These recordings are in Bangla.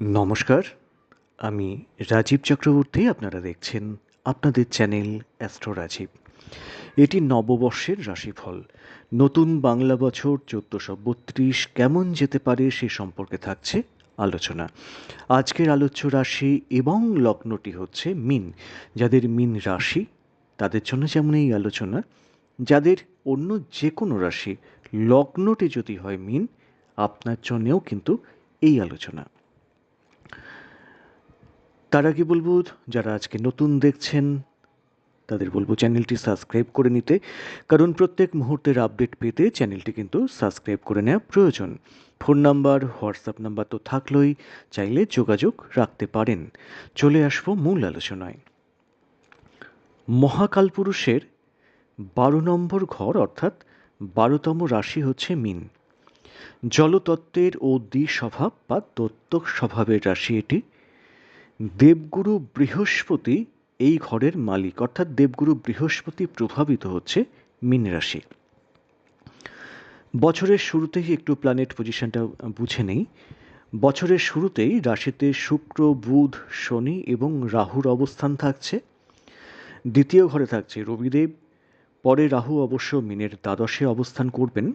নমস্কার, আমি রাজীব চক্রবর্তী আপনারা দেখছেন আপনাদের চ্যানেল অ্যাস্ট্রো রাজীব। এটি নববর্ষের রাশিফল। নতুন বাংলা বছর চোদ্দোশো বত্রিশ কেমন যেতে পারে সে সম্পর্কে থাকছে আলোচনা। আজকের আলোচ্য রাশি এবং লগ্নটি হচ্ছে মিন। যাদের মিন রাশি, তাদের জন্য যেমন এই আলোচনা, যাদের অন্য যে কোনো রাশি, লগ্নটি যদি হয় মিন, আপনার জন্যেও কিন্তু এই আলোচনা। তার আগে বলব, যারা আজকে নতুন দেখছেন, তাদের বলব চ্যানেলটি সাবস্ক্রাইব করে নিতে, কারণ প্রত্যেক মুহূর্তের আপডেট পেতে চ্যানেলটি কিন্তু সাবস্ক্রাইব করে নেওয়া প্রয়োজন। ফোন নাম্বার, হোয়াটসঅ্যাপ নাম্বার তো থাকলেই, চাইলে যোগাযোগ রাখতে পারেন। চলে আসব মূল আলোচনায়। মহাকাল পুরুষের বারো নম্বর ঘর, অর্থাৎ বারোতম রাশি হচ্ছে মিন। জলতত্ত্বের ও দ্বিস্বভাব বা দত্তক স্বভাবের রাশি এটি। দেবগুরু বৃহস্পতি এই ঘরের মালিক, অর্থাৎ দেবগুরু বৃহস্পতি প্রভাবিত হচ্ছে মীন রাশি। বছরের শুরুতেই একটু প্ল্যানেট পজিশনটা বুঝে নেই। বছরের শুরুতেই রাশিতে শুক্র, বুধ, শনি এবং রাহুর অবস্থান থাকছে। দ্বিতীয় ঘরে থাকছে রবিদেব। পরে রাহু অবশ্য মিনের দ্বাদশে অবস্থান করবেন।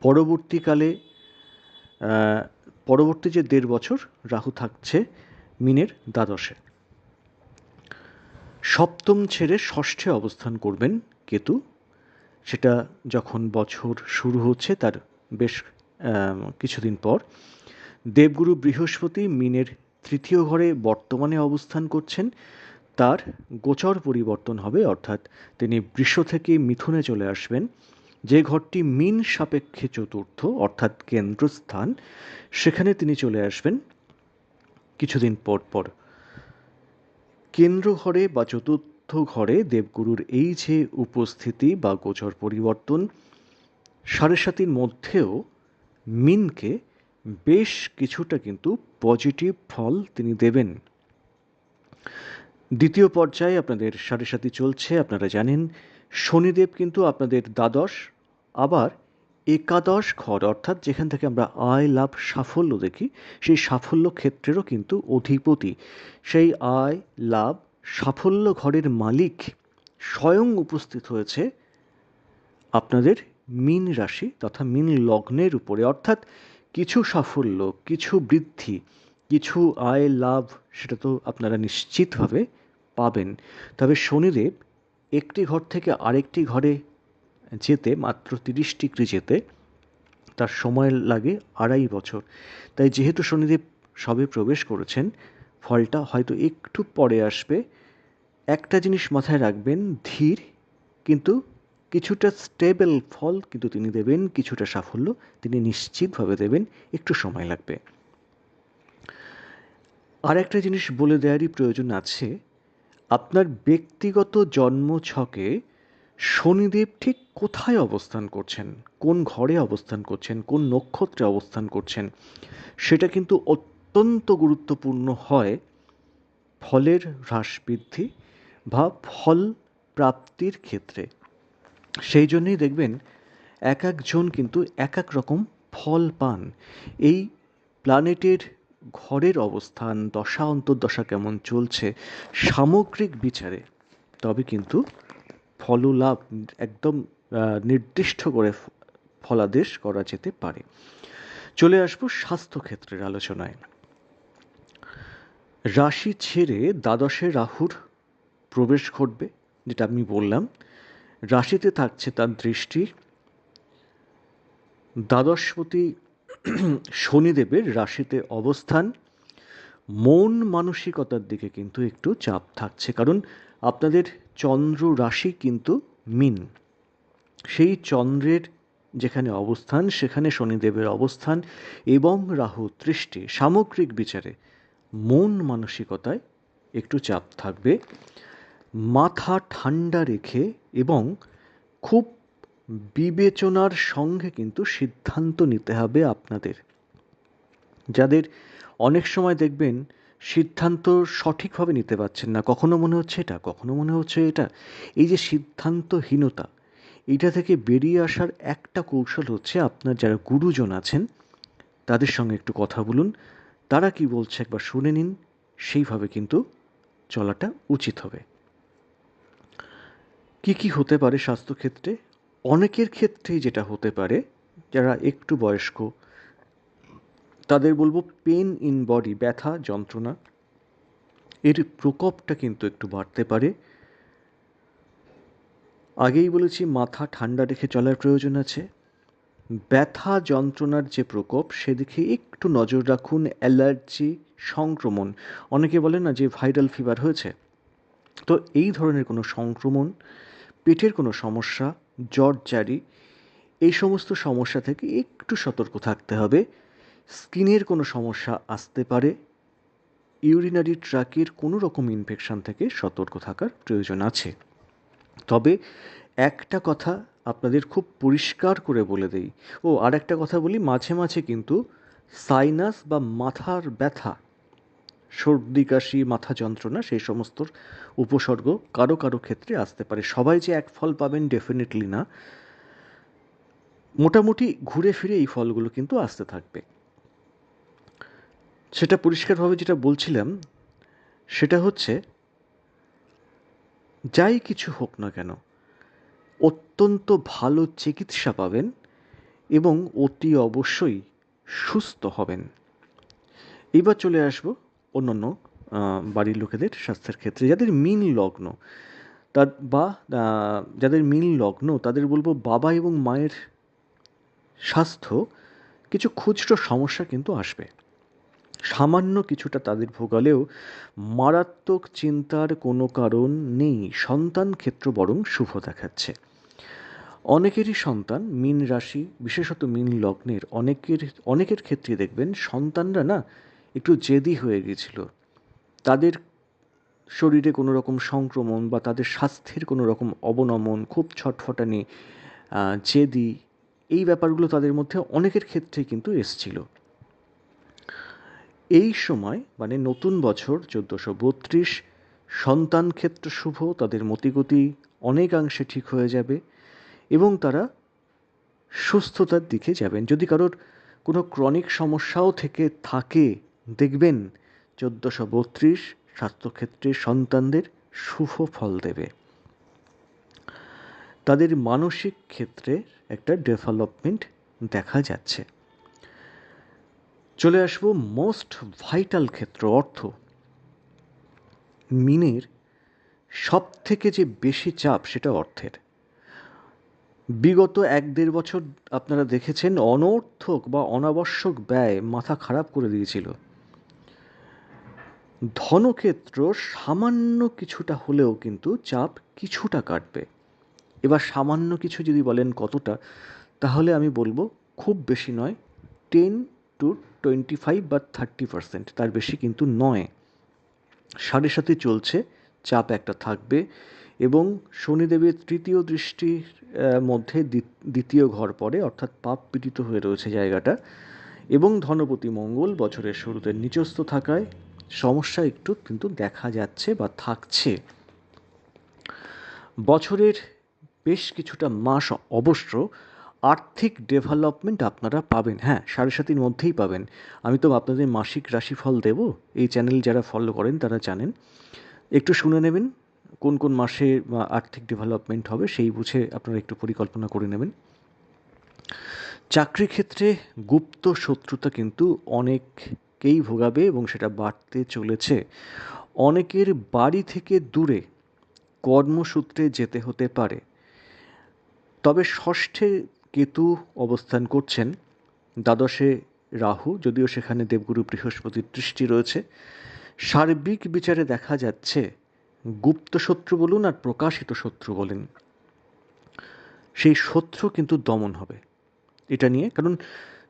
পরবর্তীকালে পরবর্তী যে দেড় বছর রাহু থাকছে, মিনের দ্বাদশে। সপ্তম ছেড়ে ষষ্ঠে অবস্থান করবেন কেতু। সেটা যখন বছর শুরু হচ্ছে, তার বেশ কিছুদিন পর। দেবগুরু বৃহস্পতি মিনের তৃতীয় ঘরে বর্তমানে অবস্থান করছেন। তার গোচর পরিবর্তন হবে, অর্থাৎ তিনি বৃষ থেকে মিথুনে চলে আসবেন। যে ঘরটি মিন সাপেক্ষে চতুর্থ, অর্থাৎ কেন্দ্রস্থান, সেখানে তিনি চলে আসবেন কিছুদিন পর পর। কেন্দ্র ঘরে বা চতুর্থ ঘরে দেবগুরুর এই যে উপস্থিতি বা গোচর পরিবর্তন, সাড়ে সাতির মধ্যেও মিনকে বেশ কিছুটা কিন্তু পজিটিভ ফল তিনি দেবেন। দ্বিতীয় পর্যায়ে আপনাদের সাড়ে সাতি চলছে, আপনারা জানেন শনিদেব কিন্তু আপনাদের দ্বাদশ, আবার একাদশ ঘর, অর্থাৎ যেখান থেকে আমরা আয়, লাভ, সাফল্য দেখি, সেই সাফল্য ক্ষেত্রেরও কিন্তু অধিপতি। সেই আয়, লাভ, সাফল্য ঘরের মালিক স্বয়ং উপস্থিত হয়েছে আপনাদের মিন রাশি তথা মিন লগ্নের উপরে। অর্থাৎ কিছু সাফল্য, কিছু বৃদ্ধি, কিছু আয়, লাভ, সেটা তো আপনারা নিশ্চিতভাবে পাবেন। তবে শনিদেব একটি ঘর থেকে আরেকটি ঘরে যেতে, মাত্র তিরিশ ডিগ্রি যেতে, তার সময় লাগে আড়াই বছর। তাই যেহেতু শনিদেব সবে প্রবেশ করেছেন, ফলটা হয়তো একটু পরে আসবে। একটা জিনিস মাথায় রাখবেন, ধীর কিন্তু কিছুটা স্টেবল ফল কিন্তু তিনি দেবেন, কিছুটা সাফল্য তিনি নিশ্চিতভাবে দেবেন, একটু সময় লাগবে। আর একটা জিনিস বলে দেওয়ারই প্রয়োজন আছে আপনার ব্যক্তিগত জন্ম ছকে শনিদেব ঠিক কোথায় অবস্থান করছেন? কোন ঘরে অবস্থান করছেন? কোন নক্ষত্রে অবস্থান করছেন? সেটা কিন্তু অত্যন্ত গুরুত্বপূর্ণ হয় ফলের হ্রাস বৃদ্ধি বা ফল প্রাপ্তির ক্ষেত্রে। সেই জন্যই দেখবেন এক একজন কিন্তু এক এক রকম ফল পান। এই প্ল্যানেটের ঘরের অবস্থান, দশা, অন্তর্দশা কেমন চলছে, সামগ্রিক বিচারে। তবে কিন্তু ফললাভ একদম নির্দিষ্ট করে ফলাদেশ করা যেতে পারে। চলে আসব স্বাস্থ্যক্ষেত্রের আলোচনায়। রাশি ছেড়ে দ্বাদশে রাহুর প্রবেশ ঘটবে, যেটা আমি বললাম। রাশিতে থাকছে তার দৃষ্টি। দ্বাদশপতি শনিদেবের রাশিতে অবস্থান, মন মানসিকতার দিকে কিন্তু একটু চাপ থাকছে। কারণ আপনাদের চন্দ্র রাশি কিন্তু মিন। সেই চন্দ্রের যেখানে অবস্থান, সেখানে শনিদেবের অবস্থান এবং রাহু দৃষ্টি সামগ্রিক বিচারে মন মানসিকতায় একটু চাপ থাকবে। মাথা ঠান্ডা রেখে এবং খুব বিবেচনার সঙ্গে কিন্তু সিদ্ধান্ত নিতে হবে আপনাদের। যাদের অনেক সময় দেখবেন সিদ্ধান্ত সঠিকভাবে নিতে পারছেন না, কখনো মনে হচ্ছে এটা, কখনো মনে হচ্ছে এটা। এই যে সিদ্ধান্তহীনতা এটা থেকে বেরিয়ে আসার একটা কৌশল হচ্ছে আপনার যারা গুরুজন আছেন, তাদের সঙ্গে একটু কথা বলুন। তারা কি বলছে একবার শুনে নিন, সেইভাবে কিন্তু চলাটা উচিত হবে। কি কি হতে পারে স্বাস্থ্যক্ষেত্রে? অনেকের ক্ষেত্রেই যেটা হতে পারে, যারা একটু বয়স্ক, তাদের বলব পেন ইন বডি ব্যথা, যন্ত্রণা, এর প্রকোপটা কিন্তু একটু বাড়তে পারে। আগেই বলেছি, মাথা ঠান্ডা রেখে চলার প্রয়োজন আছে। ব্যথা, যন্ত্রণার যে প্রকোপ, সেদিকে একটু নজর রাখুন, অ্যালার্জি, সংক্রমণ। অনেকে বলে না যে ভাইরাল ফিভার হয়েছে। তো এই ধরনের কোনো সংক্রমণ, পেটের কোনো সমস্যা জ্বর জারি এই সমস্ত সমস্যা থেকে একটু সতর্ক থাকতে হবে। স্কিনের কোনো সমস্যা আসতে পারে। ইউরিনারি ট্রাকের কোনো রকম ইনফেকশান থেকে সতর্ক থাকার প্রয়োজন আছে। তবে একটা কথা আপনাদের খুব পরিষ্কার করে বলে দেই। ও আর একটা কথা বলি, মাঝে মাঝে কিন্তু সাইনাস বা মাথার ব্যথা সর্দি কাশি মাথা যন্ত্রণা সেই সমস্ত উপসর্গ কারও কারও ক্ষেত্রে আসতে পারে। সবাই যে এক ফল পাবেন ডেফিনেটলি না। মোটামুটি ঘুরে ফিরে এই ফলগুলো কিন্তু আসতে থাকবে। সেটা পরিষ্কারভাবে যেটা বলছিলাম, সেটা হচ্ছে যাই কিছু হোক না কেন, অত্যন্ত ভালো চিকিৎসা পাবেন এবং অতি অবশ্যই সুস্থ হবেন। এবার চলে আসব অন্যান্য বাড়ির লোকেদের স্বাস্থ্যের ক্ষেত্রে। যাদের মিন লগ্ন, তার বা যাদের মিল লগ্ন, তাদের বলব বাবা এবং মায়ের স্বাস্থ্য, কিছু খুচরো সমস্যা কিন্তু আসবে। সামান্য কিছুটা তাদের ভোগালেও মারাত্মক চিন্তার কোনো কারণ নেই। সন্তান ক্ষেত্র বরং শুভ দেখাচ্ছে। অনেকেরই সন্তান মিন রাশি, বিশেষত মিন লগ্নের অনেকের অনেকের ক্ষেত্রে দেখবেন সন্তানরা না একটু জেদি হয়ে গেছিল। তাদের শরীরে কোনো রকম সংক্রমণ বা তাদের স্বাস্থ্যের কোনো রকম অবনমন, খুব ছটফটানি জেদি, এই ব্যাপারগুলো তাদের মধ্যে অনেকের ক্ষেত্রে কিন্তু এসছিল। এই সময় মানে নতুন বছর চোদ্দোশো বত্রিশ, সন্তান ক্ষেত্র শুভ, তাদের মতিগতি অনেকাংশে ঠিক হয়ে যাবে এবং তারা সুস্থতার দিকে যাবেন। যদি কারোর কোনো ক্রনিক সমস্যাও থেকে থাকে দেখবেন চোদ্দোশো বত্রিশ স্বাস্থ্যক্ষেত্রে সন্তানদের শুভ ফল দেবে। তাদের মানসিক ক্ষেত্রে একটা ডেভেলপমেন্ট দেখা যাচ্ছে। চলে আসব মোস্ট ভাইটাল ক্ষেত্র, অর্থ। মিনের সব থেকে যে বেশি চাপ সেটা অর্থের। বিগত এক দেড় বছর আপনারা দেখেছেন অনর্থক বা অনাবশ্যক ব্যয় মাথা খারাপ করে দিয়েছিল। ধনক্ষেত্র সামান্য কিছুটা হলেও কিন্তু চাপ কিছুটা কাটবে। এবার সামান্য কিছু যদি বলেন কতটা, তাহলে আমি বলব খুব বেশি নয় টেন টু টোয়েন্টি ফাইভ বা থার্টি পার্সেন্ট তার বেশি কিন্তু নয়। সাড়ে সাথে চলছে, চাপ একটা থাকবে এবং শনিদেবের তৃতীয় দৃষ্টির মধ্যে দ্বিতীয় ঘর পড়ে, অর্থাৎ পাপ পীড়িত হয়ে রয়েছে জায়গাটা এবং ধনপতি মঙ্গল বছরের শুরুতে নিচস্থ থাকায় সমস্যা একটু কিন্তু দেখা যাচ্ছে বা থাকছে। বছরের বেশ কিছুটা মাস অবশ্য আর্থিক ডেভেলপমেন্ট আপনারা পাবেন। হ্যাঁ সাড়ে সাতির মধ্যেই পাবেন। আমি তো আপনাদের মাসিক রাশিফল দেব। এই চ্যানেল যারা ফলো করেন তারা জানেন। একটু শুনে নেবেন কোন কোন মাসে আর্থিক ডেভেলপমেন্ট হবে সেই বুঝে আপনারা একটু পরিকল্পনা করে নেবেন। চাকরি ক্ষেত্রে গুপ্ত শত্রুতা কিন্তু অনেককেই ভোগাবে এবং সেটা বাড়তে চলেছে। অনেকের বাড়ি থেকে দূরে কর্মসূত্রে যেতে হতে পারে। তবে ষষ্ঠে কেতু অবস্থান করছেন দ্বাদশে রাহু, যদিও সেখানে দেবগুরু বৃহস্পতির দৃষ্টি রয়েছে। সার্বিক বিচারে দেখা যাচ্ছে গুপ্ত শত্রু বলুন আর প্রকাশিত শত্রু বলেন। সেই শত্রু কিন্তু দমন হবে। এটা নিয়ে, কারণ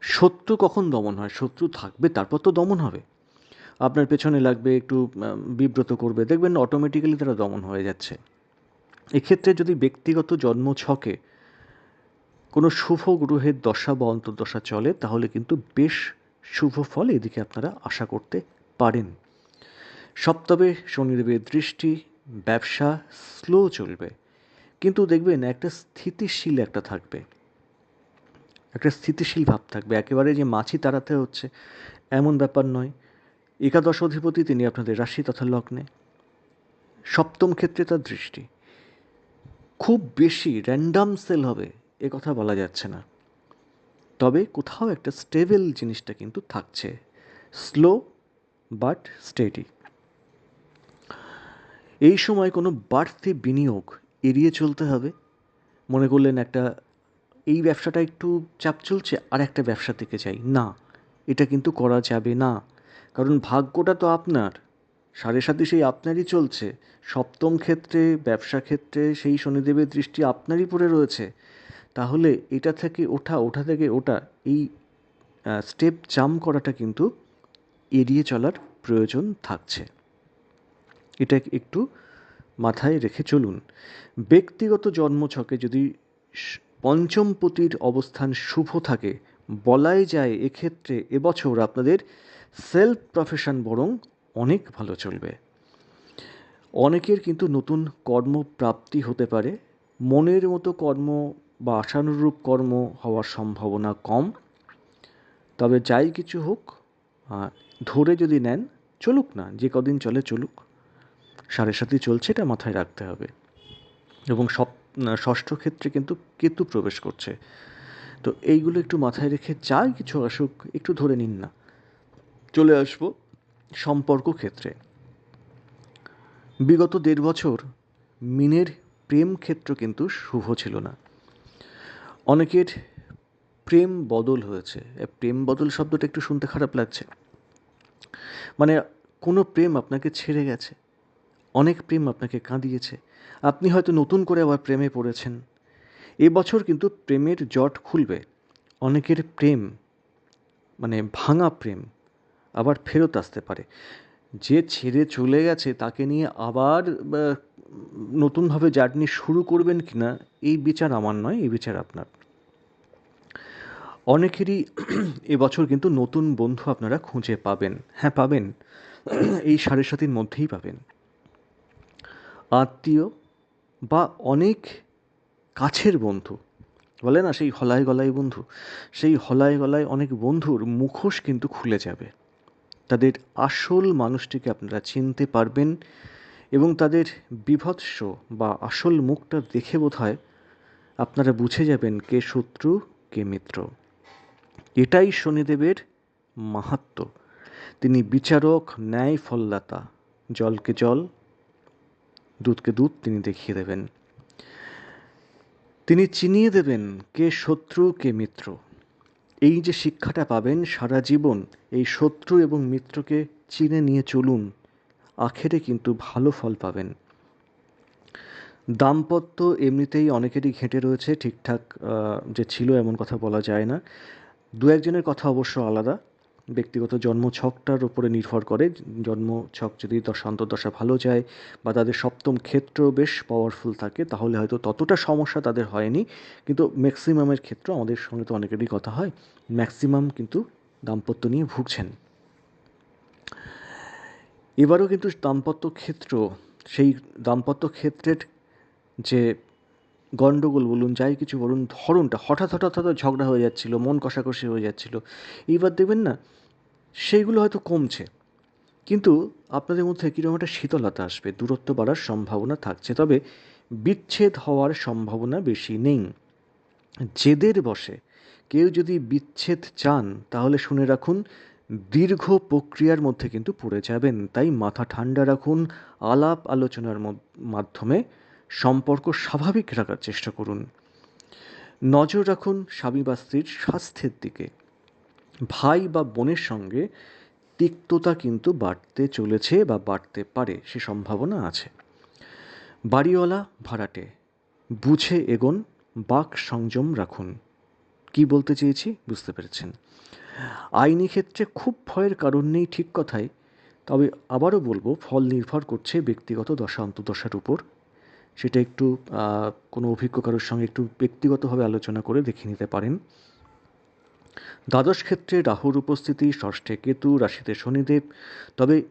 শত্রু কখন দমন হয়? শত্রু থাকবে, তারপর তো দমন হবে। আপনার পেছনে লাগবে, একটু বিব্রত করবে। দেখবেন অটোমেটিক্যালি তারা দমন হয়ে যাচ্ছে। এক্ষেত্রে যদি ব্যক্তিগত জন্ম ছকে কোনো শুভ গ্রহের দশা বা অন্তর্দশা চলে, তাহলে কিন্তু বেশ শুভ ফল এদিকে আপনারা আশা করতে পারেন। সপ্তবে শনিদেবের দৃষ্টি, ব্যবসা স্লো চলবে। কিন্তু দেখবেন একটা স্থিতিশীল একটা থাকবে। একটা স্থিতিশীল ভাব থাকবে। একেবারে যে মাছি তাড়াতে হচ্ছে, এমন ব্যাপার নয়। একাদশ অধিপতি তিনি আপনাদের রাশি তথা লগ্নে। সপ্তম ক্ষেত্রে তার দৃষ্টি। খুব বেশি র্যান্ডাম সেল হবে, এ কথা বলা যাচ্ছে না। তবে কোথাও একটা স্টেবল জিনিসটা কিন্তু থাকছে। স্লো বাট স্টেডি এই সময় কোনো বাড়তি বিনিয়োগ এড়িয়ে চলতে হবে। মনে করলেন একটা এই ব্যবসাটা একটু চাপ চলছে, আর একটা ব্যবসা থেকে চাই না, এটা কিন্তু করা যাবে না। কারণ ভাগ্যটা তো আপনার। সাড়ে সাথে সেই আপনারই চলছে। সপ্তম ক্ষেত্রে, ব্যবসা ক্ষেত্রে সেই শনিদেবের দৃষ্টি আপনারই পড়ে রয়েছে। তাহলে এটা থেকে ওঠা ওঠা থেকে ওটা এই স্টেপ জাম্প করাটা কিন্তু এড়িয়ে চলার প্রয়োজন থাকছে। এটা একটু মাথায় রেখে চলুন। ব্যক্তিগত জন্মছকে যদি পঞ্চমপতির অবস্থান শুভ থাকে, বলাই যায় এক্ষেত্রে এবছর আপনাদের সেলফ প্রফেশন বরং অনেক ভালো চলবে। অনেকের কিন্তু নতুন কর্মপ্রাপ্তি হতে পারে, মনের মতো কর্ম বা আশানুরূপ কর্ম হওয়ার সম্ভাবনা কম। তবে যাই কিছু হোক ধরে যদি নেন, চলুক না, যে কদিন চলে চলুক, সাড়ে সাথে চলছে এটা মাথায় রাখতে হবে। এবং সব ষষ্ঠ ক্ষেত্রে কিন্তু কেতু প্রবেশ করছে। তো এইগুলো একটু মাথায় রেখে যাই কিছু আসুক, একটু ধরে নিন না। চলে আসব সম্পর্ক ক্ষেত্রে। বিগত দেড় বছর মিনের প্রেম ক্ষেত্র কিন্তু শুভ ছিল না। অনেকের প্রেম বদল হয়েছে। প্রেম বদল শব্দটা একটু শুনতে খারাপ লাগছে। মানে কোনো প্রেম আপনাকে ছেড়ে গেছে। অনেক প্রেম আপনাকে কাঁদিয়েছে। আপনি হয়তো নতুন করে আবার প্রেমে পড়েছেন। এবছর কিন্তু প্রেমের জট খুলবে। অনেকের প্রেম মানে ভাঙা প্রেম, আবার ফেরত আসতে পারে। যে ছেড়ে চলে গেছে, তাকে নিয়ে আবার নতুনভাবে জার্নি শুরু করবেন কি না এই বিচার আমার নয়, এই বিচার আপনার। অনেকেরই এবছর কিন্তু নতুন বন্ধু আপনারা খুঁজে পাবেন। হ্যাঁ পাবেন। এই সাড়ে সাতির মধ্যেই পাবেন। আত্মীয় বা অনেক কাছের বন্ধু। বলে না সেই হলায় গলায় বন্ধু? সেই হলায় গলায় অনেক বন্ধুর মুখোশ কিন্তু খুলে যাবে। তাদের আসল মানুষটিকে আপনারা চিনতে পারবেন এবং তাদের বিভৎস বা আসল মুখটা দেখে বোধ হয় আপনারা বুঝে যাবেন কে শত্রু, কে মিত্র। এটাই শনিদেবের মাহাত্ম তিনি বিচারক ন্যায় ফল্লাতা জলকে জল দুধকে দুধ তিনি দেখিয়ে দেবেন। তিনি চিনিয়ে দেবেন কে শত্রু, কে মিত্র। এই যে শিক্ষাটা পাবেন সারা জীবন, এই শত্রু এবং মিত্রকে চিনে নিয়ে চলুন, আখেরে কিন্তু ভালো ফল পাবেন। দাম্পত্য এমনিতেই অনেকেরই ঘেঁটে রয়েছে, ঠিকঠাক যে ছিল এমন কথা বলা যায় না। দু একজনের কথা অবশ্য আলাদা। ব্যক্তিগত জন্ম ছকটার উপরে নির্ভর করে। জন্ম ছক যদি দশা ভালো যায় বা তাদের সপ্তম ক্ষেত্র বেশ পাওয়ারফুল থাকে, তাহলে হয়তো ততটা সমস্যা তাদের হয়নি। কিন্তু ম্যাক্সিমামের ক্ষেত্র আমাদের সঙ্গে তো অনেকেরই কথা হয় ম্যাক্সিমাম কিন্তু দাম্পত্য নিয়ে ভুগছেন। এবারও কিন্তু দাম্পত্য ক্ষেত্র, সেই দাম্পত্য ক্ষেত্রের যে গণ্ডগোল বলুন, যাই কিছু বলুন, ধরনটা, হঠাৎ হঠাৎ হয়তো ঝগড়া হয়ে যাচ্ছিল, মন কষাকষি হয়ে যাচ্ছিল। এইবার দেখবেন না, সেইগুলো হয়তো কমছে। কিন্তু আপনাদের মধ্যে কীরকম একটা শীতলতা আসবে, দূরত্ব বাড়ার সম্ভাবনা থাকছে, তবে বিচ্ছেদ হওয়ার সম্ভাবনা বেশি নেই। জেদের বসে, কেউ যদি বিচ্ছেদ চান, তাহলে শুনে রাখুন, দীর্ঘ প্রক্রিয়ার মধ্যে কিন্তু পড়ে যাবেন। তাই মাথা ঠান্ডা রাখুন, আলাপ আলোচনার মাধ্যমে সম্পর্ক স্বাভাবিক রাখার চেষ্টা করুন। নজর রাখুন স্বামী বা স্ত্রীর স্বাস্থ্যের দিকে। ভাই বা বোনের সঙ্গে তিক্ততা কিন্তু বাড়তে চলেছে বা বাড়তে পারে, সে সম্ভাবনা আছে। বাড়িওয়ালা ভাড়াটে, বুঝে এগোন, বাক সংযম রাখুন। কি বলতে চেয়েছি? বুঝতে পেরেছেন। আইনি ক্ষেত্রে খুব ভয়ের কারণ নেই ঠিক কথাই, তবে আবারও বলব, ফল নির্ভর করছে ব্যক্তিগত দশা অন্তদশার উপর। সেটা একটু কোনো অভিজ্ঞ কারোর সঙ্গে একটু ব্যক্তিগতভাবে আলোচনা করে দেখে নিতে পারেন। দ্বাদশ ক্ষেত্রে রাহুর উপস্থিতি, ষষ্ঠে কেতু, রাশিতে শনিদেব। তবে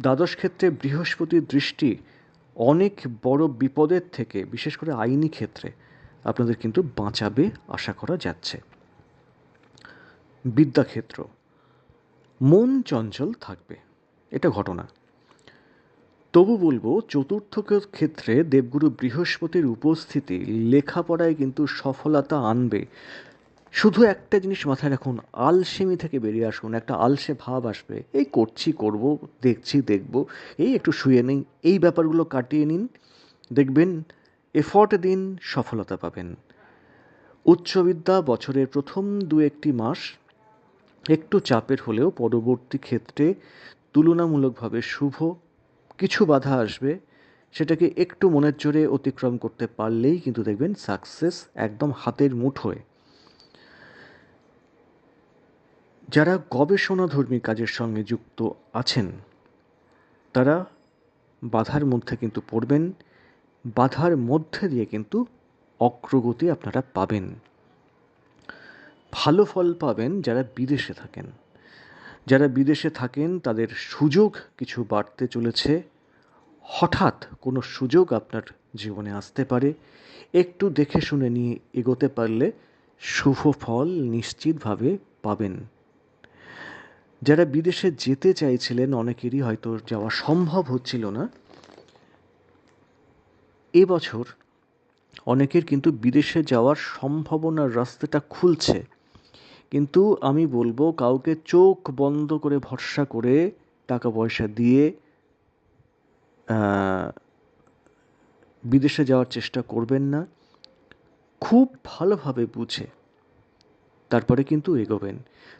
দ্বাদশ ক্ষেত্রে বৃহস্পতির দৃষ্টি অনেক বড় বিপদের থেকে, বিশেষ করে আইনি ক্ষেত্রে, আপনাদের কিন্তু বাঁচাবে আশা করা যাচ্ছে। বিদ্যাক্ষেত্র, মন চঞ্চল থাকবে, এটা ঘটনা। তবু বলব, চতুর্থ ক্ষেত্রে দেবগুরু বৃহস্পতির উপস্থিতি লেখাপড়ায় কিন্তু সফলতা আনবে। শুধু একটা জিনিস মাথায় রাখুন, আলসেমি থেকে বেরিয়ে আসুন, একটা আলসে ভাব আসবে। এই করছি, করব, দেখছি, দেখব, এই একটু শুয়ে নেই, এই ব্যাপারগুলো কাটিয়ে নিন, দেখবেন এফর্ট দিন, সফলতা পাবেন। উচ্চবিদ্যা বছরের প্রথম দু একটি মাস একটু চাপের হলেও পরবর্তী ক্ষেত্রে তুলনামূলকভাবে শুভ। কিছু বাধা আসবে, সেটাকে একটু মনের জোরে অতিক্রম করতে পারলেই কিন্তু দেখবেন সাকসেস একদম হাতের মুঠোয় যারা গবেষণাধর্মী কাজের সঙ্গে যুক্ত আছেন, তারা বাধার মধ্যে কিন্তু পড়বেন, বাধার মধ্যে দিয়ে কিন্তু অগ্রগতি আপনারা পাবেন। ভালো ফল পাবেন যারা বিদেশে থাকেন। যারা বিদেশে থাকেন, তাদের সুযোগ কিছু বাড়তে চলেছে। হঠাৎ কোনো সুযোগ আপনার জীবনে আসতে পারে। একটু দেখে শুনে নিয়ে এগোতে পারলে শুভ ফল নিশ্চিতভাবে পাবেন। যারা বিদেশে যেতে চাইছিলেন, অনেকেরই হয়তো যাওয়া সম্ভব হচ্ছিল না। এবছর অনেকের কিন্তু বিদেশে যাওয়ার সম্ভাবনার রাস্তাটা খুলছে। কিন্তু আমি বলব কাউকে চোখ বন্ধ করে ভরসা করে টাকা পয়সা দিয়ে বিদেশে যাওয়ার চেষ্টা করবেন না। খুব ভালোভাবে বুঝে তারপরে কিন্তু এগোবেন।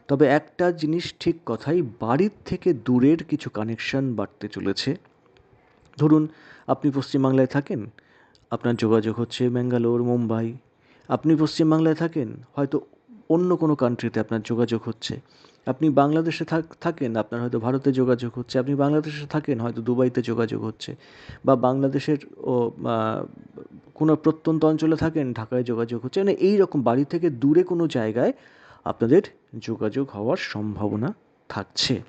তবে একটা জিনিস ঠিক কথাই, বাড়ির থেকে দূরের কিছু কানেকশন বাড়তে চলেছে। ধরুন, আপনি পশ্চিমবাংলায় থাকেন, আপনার যোগাযোগ হচ্ছে ব্যাঙ্গালোর, মুম্বাই। আপনি পশ্চিমবাংলায় থাকেন, হয়তো অন্য কোনো কান্ট্রিতে আপনার যোগাযোগ হচ্ছে। আপনি বাংলাদেশে থাক- থাকেন, আপনার হয়তো ভারতে যোগাযোগ হচ্ছে। আপনি বাংলাদেশে থাকেন, হয়তো দুবাইতে যোগাযোগ হচ্ছে। বা বাংলাদেশের, ও কোনো প্রত্যন্ত অঞ্চলে থাকেন, ঢাকায় যোগাযোগ হচ্ছে। মানে এই রকম বাড়ি থেকে দূরে কোনো জায়গায় আপনাদের যোগাযোগ হওয়ার সম্ভাবনা থাকছে।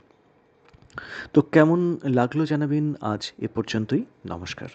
তো কেমন লাগল জানাবেন আজ এ পর্যন্তই। নমস্কার।